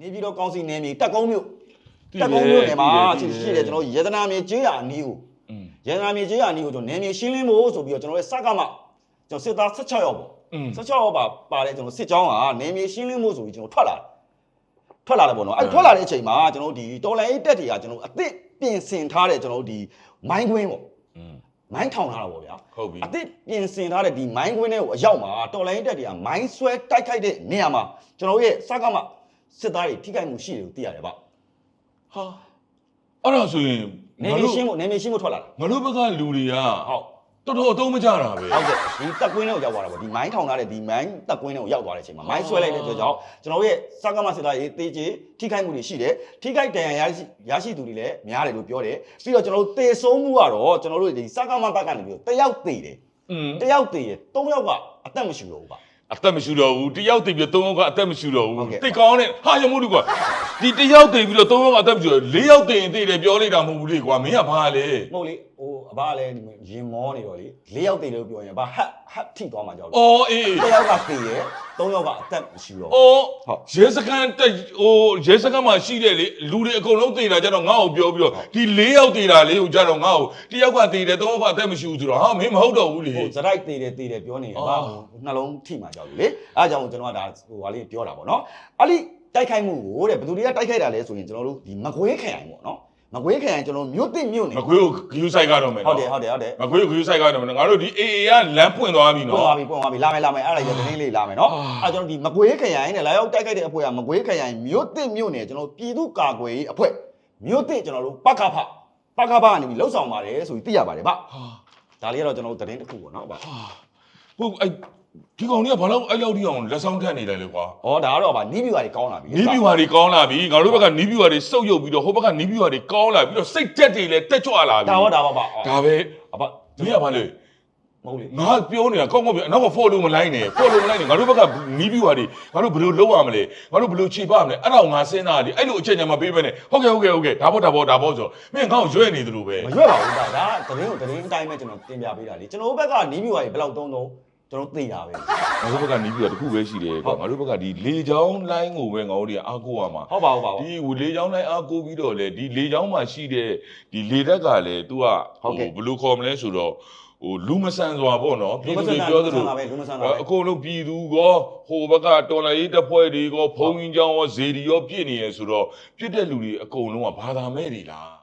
နေပြည်တော်ကောင်စီနယ်မြေတက်ကုန်းမြို့တက်ကုန်းမြို့နယ်မှာရှိရှိတယ်ကျွန်တော်ရတနာမြေကျေးရွာနီးကိုရတနာမြေကျေးရွာနီးကိုကျွန်တော်နယ်မြေရှင်းလင်းဖို့ဆိုပြီးတော့ကျွန်တော်ရဲ့စကမှကျွန်တော်စစ်သား16ယောက်ပေါ့16ယောက်ပါပါတဲ့ကျွန်တော်စစ်ကြောင်းကနေမြေရှင်းလင်းဖို့ဆိုပြီးကျွန်တော်ထွက်လာတယ်ထွက်လာတယ်ပေါ့နော်အဲ့ထွက်လာတဲ့အချိန်မှာကျွန်တော်ဒီတော်လန်အေးတက်တွေကကျွန်တော်အသစ်ပြင်ဆင်ထားတဲ့ကျွန်တော်ဒီမိုင်းခွင်းပေါ့မိုင်းထောင်ထားတာပေါ့ဗျာဟုတ်ပြီအသစ်ပြင်ဆင်ထားတဲ့ဒီမိုင်းခွင်းတွေကိုအရောက်မှာတော်လိုင်းတက်တွေကမိုင်းဆွဲတိုက်ခိုက်တဲ့နေရာမှာကျွန်တော်ရဲ့စကားမှာ စစ်သားတွေထိခိုက်မှုရှိတယ်လို့သိရတယ်ဗျဟာအဲ့ဒါဆိုရင်နေငါမြေတို့ရှင်းဖို့နေမြေရှင်းဖို့ထွက်လာတာငါတို့ဘက်ကလူတွေကဟုတ်တော်တော်အသုံးမကျတာပဲဟုတ်ကဲ့ဒီတက်ကွင်းတွေကိုရောက်သွားတာပေါ့ဒီမိုင်းထောင်ထားတဲ့ဒီမိုင်းတက်ကွင်းတွေကိုရောက်သွားတဲ့အချိန်မှာမိုင်းဆွဲလိုက်တဲ့အတွက်ကြောင့်ကျွန်တော်ရဲ့စကမစစ်သားရေးတေးချေထိခိုက်မှုတွေရှိတယ်ထိခိုက်ဒဏ်ရာရရှိရရှိသူတွေလည်းများတယ်လို့ပြောတယ်ပြီးတော့ကျွန်တော်တို့တေဆုံးမှုကတော့ကျွန်တော်တို့ဒီစကမဘက်ကနေပြီးတော့တယောက်တေတယ်อืมတယောက်တေရသုံးယောက်ကအသက်မရှိတော့ဘူးပါ အသက်မရှိတော့ဘူးတယောက်တည်ပြီးတော့သုံးယောက်ကအသက်မရှိတော့ဟုတ်ဘူးကဲ့တိတ်ကောင်းနဲ့ဟာရမို့လူကွာဒီတယောက်တည်ပြီးတော့သုံးယောက်ကအသက်မရှိတော့လေးယောက်တည်ရင်တည်တယ်ပြောလိုက်တာမဟုတ်ဘူးလေကွာမင်းကဘာလဲမဟုတ်လေဟိုအဘကလည်းရင်မောနေတော့လေ၄ယောက်တေလို့ပြောရင်အဘဟတ်ဟတ်ထိသွားမှကြောက်တယ်အော်အေးတယောက်ကတေရ သုံးယောက်ကအသက်မရှိတော့ဘူး အော်ဟုတ်ရဲစခန်းတက်ဟိုရဲစခန်းမှာရှိတဲ့လေလူတွေအကုန်လုံးတည်တာကြတော့ငါ့ကိုပြောပြီးတော့ဒီလေးယောက်တည်တာလေးကိုကြတော့ငါ့ကိုတယောက်ကတည်တယ်သုံးယောက်ကအသက်မရှိဘူးဆိုတော့ဟာမင်းမဟုတ်တော့ဘူးလေ ဟိုဇရိုက်သေးတယ်သေးတယ်ပြောနေတယ်အော်ဘာဟိုနှလုံးထိမှကြောက်ပြီလေအဲအကြောင်းကျွန်တော်ကဒါဟိုဟာလေးပြောတာပေါ့နော်အဲ့ဒီတိုက်ခိုက်မှုကိုတဲ့ဘယ်သူတွေကတိုက်ခိုက်တာလဲဆိုရင်ကျွန်တော်တို့ဒီမကွေးခရိုင်ပေါ့နော် မကွေးခရိုင်ကျွန်တော်မြို့တစ်မြို့နေမကွေးကိုဂယူဆိုင်ကတော့မယ်ဟုတ်နော်တယ်ဟုတ်တယ်ဟုတ်တယ်မကွေးကိုဂယူဆိုင်ကတော့မယ်နော်ငါတို့ဒီ AA ကလမ်းပွင့်သွားပြီပွင့်နော်သွားပြီပွင့်သွားပြီလာမယ်လာမယ်အဲ့ဒါရသတင်းလေးလာမယ်နော်အာအဲကျွန်တော်ဒီမကွေးခရိုင်နဲ့လာရောက်တိုက်ခိုက်တဲ့အဖွဲ့ကမကွေးခရိုင်မြို့တစ်မြို့နေကျွန်တော်ပြည်သူ့ကာကွယ်ရေးအဖွဲ့မြို့တစ်ကျွန်တော်တို့ပကဖပကဖကနေပြီးလှုပ်ဆောင်ပါတယ်ဆိုပြီးသိရပါတယ်ဗျဟာဒါလေးကတော့ကျွန်တော်တို့သတင်းတစ်ခုပေါ့နော်ဗျဟာဟုတ်အဲ့ ဒီကောင်ကြီးကဘာလို့အဲ့လောက်ထိအောင်လက်ဆောင်ထက်နေတယ်လေကွာဩဒါကတော့ဗျနီးပြူပါတွေကောင်းလာပြီနီးပြူဟာတွေကောင်းလာပြီငါတို့ဘက်ကနီးပြူဟာတွေစုပ်ယုပ်ပြီးတော့ဟိုဘက်ကနီးပြူဟာတွေကောင်းလာပြီးတော့စိတ်တက်တွေလည်းတက်ကြွလာပြီဒါဟောဒါပါပါဒါပဲအဘမင်းကဘာလဲမဟုတ်လေငါပြောနေတာကောင်းကောင်းပြောအနောက်က follow မလိုက်နဲ့ follow မလိုက်နဲ့ငါတို့ဘက်ကနီးပြူဟာတွေငါတို့ဘယ်လိုလုပ်ရမလဲငါတို့ဘယ်လိုခြေပမလဲအဲ့ဒါကိုငါစဉ်းစားတယ်အဲ့လိုအချက်ညာမပေးဘဲနဲ့ဟုတ်ကဲ့ဟုတ်ကဲ့ဟုတ်ကဲ့ဒါပေါ့ဒါပေါ့ဒါပေါ့ဆိုမင်းငါ့ကိုရွဲ့နေသလိုပဲမရွက်ပါဘူးဒါဒါသတင်းကိုသတင်းအတိုင်းပဲကျွန်တော်တင်ပြပေးတာလေကျွန်တော်တို့ဘက်ကနီးပြူပါတွေဘယ်လောက်တုံးတုံး ကျွန်တော်သိတာပဲ ငါတို့ဘက်ကနေပြီးတော့တခုပဲရှိတယ်ကွာငါတို့ဘက်ကဒီလေချောင်းလိုင်းကိုပဲငါတို့တွေကအားကိုးရမှာဟုတ်ပါဘူးပါဘူး ဒီလေချောင်းလိုင်းအားကိုးပြီးတော့လေဒီလေချောင်းမှာရှိတဲ့ဒီလေတက်ကလည်း तू ကဟုတ်ကဲ့ဘယ်လိုခေါ်မလဲဆိုတော့ဟိုလူမဆန်စွာပေါ့နော်လူမဆန်တာပြောသလိုလူမဆန်တာပဲလူမဆန်တာပဲ အကုန်လုံးပြည်သူကောဟိုဘက်ကတော်လိုင်းရေးတပ်ဖွဲ့တွေကောဖုံးကြီးချောင်းရောဇေဒီရောပြည့်နေရဆိုတော့ပြစ်တဲ့လူတွေအကုန်လုံးကဘာသာမဲ့တွေလား